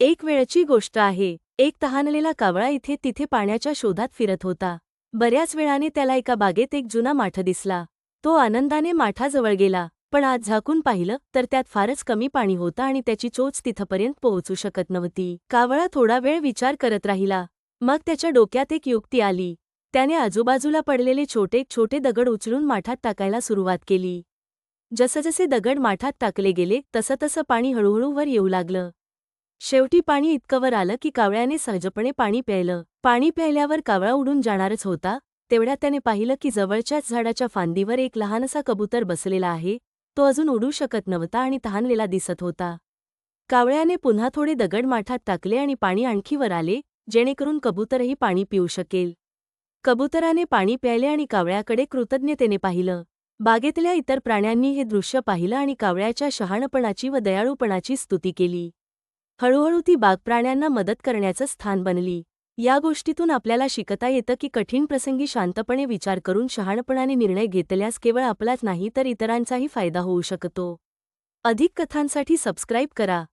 एक वेळची गोष्ट आहे. एक तहानलेला कावळा इथे तिथे पाण्याच्या शोधात फिरत होता. बऱ्याच वेळाने त्याला एका बागेत एक जुना माठ दिसला. तो आनंदाने माठाजवळ गेला. पण आज झाकून पाहिलं तर त्यात फारच कमी पाणी होतं आणि त्याची चोच तिथपर्यंत पोहोचू शकत नव्हती. कावळा थोडा वेळ विचार करत राहिला. मग त्याच्या डोक्यात एक युक्ती आली. त्याने आजूबाजूला पडलेले छोटे छोटे दगड उचलून माठात टाकायला सुरुवात केली. जसजसे दगड माठात टाकले गेले तसं तसं पाणी हळूहळू वर येऊ लागलं. शेवटी पाणी इतकं वर आलं की कावळ्याने सहजपणे पाणी प्यायलं. पाणी प्यायल्यावर कावळा उडून जाणारच होता. तेवढ्या त्याने पाहिलं की जवळच्याच झाडाच्या फांदीवर एक लहानसा कबूतर बसलेला आहे. तो अजून उडू शकत नव्हता आणि तहानलेला दिसत होता. कावळ्याने पुन्हा थोडे दगड माठात टाकले आणि पाणी आणखी वर आले जेणेकरून कबूतरही पाणी पिऊ शकेल. कबुतराने पाणी प्यायले आणि कावळ्याकडे कृतज्ञतेने पाहिलं. बागेतल्या इतर प्राण्यांनी हे दृश्य पाहिलं आणि कावळ्याच्या शहाणपणाची व दयाळूपणाची स्तुती केली. हळूहळू ती बागप्राण्यांना मदत करण्याचं स्थान बनली. या गोष्टीतून आपल्याला शिकता येतं की कठीण प्रसंगी शांतपणे विचार करून शहाणपणाने निर्णय घेतल्यास केवळ आपलाच नाही तर इतरांचाही फायदा होऊ शकतो. अधिक कथांसाठी सबस्क्राईब करा.